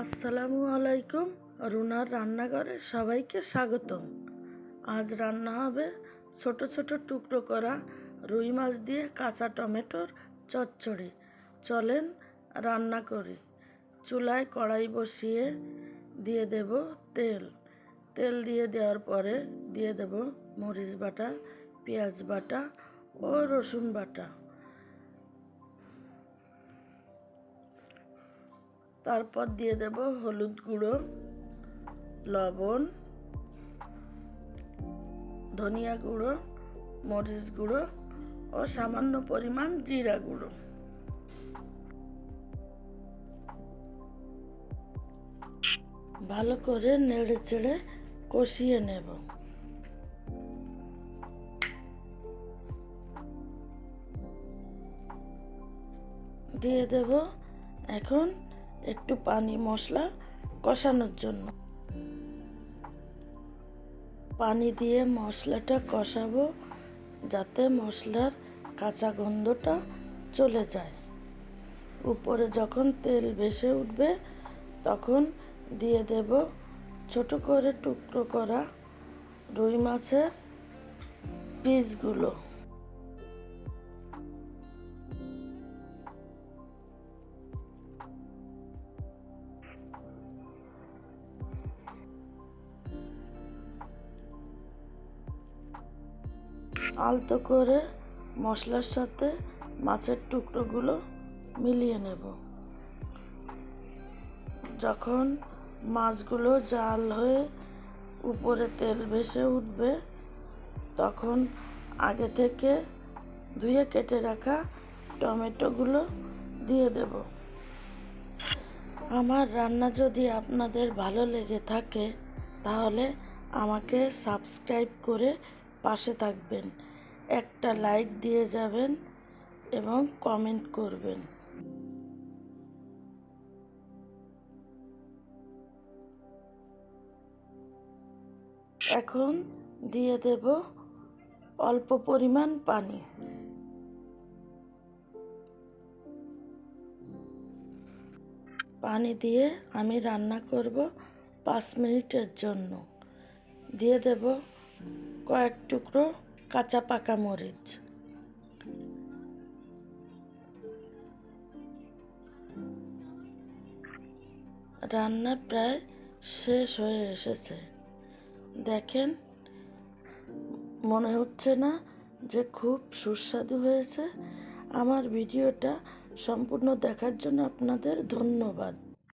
আসসালামু আলাইকুম, রুনার রান্নাঘরে সবাইকে স্বাগতম। আজ রান্না হবে ছোট ছোট টুকরো করা রুই মাছ দিয়ে কাঁচা টমেটোর চচ্চড়ি। চলেন রান্না করি। চুলায় কড়াই বসিয়ে দিয়ে দেব তেল। তেল দিয়ে দেওয়ার পরে দিয়ে দেব মরিচ বাটা, পেঁয়াজ বাটা ও রসুন বাটা। তারপর দিয়ে দেব হলুদ গুঁড়ো, লবণ, ধনিয়া গুঁড়ো, মরিচ গুঁড়ো ও সামান্য পরিমাণ জিরা গুঁড়ো। ভালো করে নেড়ে চেড়ে কষিয়ে নেব। দিয়ে দেব এখন একটু পানি, মশলা কষানোর জন্য। পানি দিয়ে মশলাটা কষাবো যাতে মশলার কাঁচা গন্ধটা চলে যায়। উপরে যখন তেল ভেসে উঠবে তখন দিয়ে দেব ছোট করে টুকরো করা রুই মাছের পিসগুলো। আলতো করে মশলার সাথে মাছের টুকরোগুলো মিলিয়ে নেব। যখন মাছগুলো জাল হয়ে উপরে তেল ভেসে উঠবে, তখন আগে থেকে ধুয়ে কেটে রাখা টমেটোগুলো দিয়ে দেব। আমার রান্না যদি আপনাদের ভালো লেগে থাকে, তাহলে আমাকে সাবস্ক্রাইব করে পাশে থাকবেন। একটা লাইক দিয়ে যাবেন এবং কমেন্ট করবেন। এখন দিয়ে দেব অল্প পরিমাণ পানি। পানি দিয়ে আমি রান্না করব পাঁচ মিনিটের জন্য। দিয়ে দেব কয়েক টুকরো কাঁচা পাকা মরিচ। রান্না প্রায় শেষ হয়ে এসেছে। দেখেন, মনে হচ্ছে না যে খুব সুস্বাদু হয়েছে। আমার ভিডিওটা সম্পূর্ণ দেখার জন্য আপনাদের ধন্যবাদ।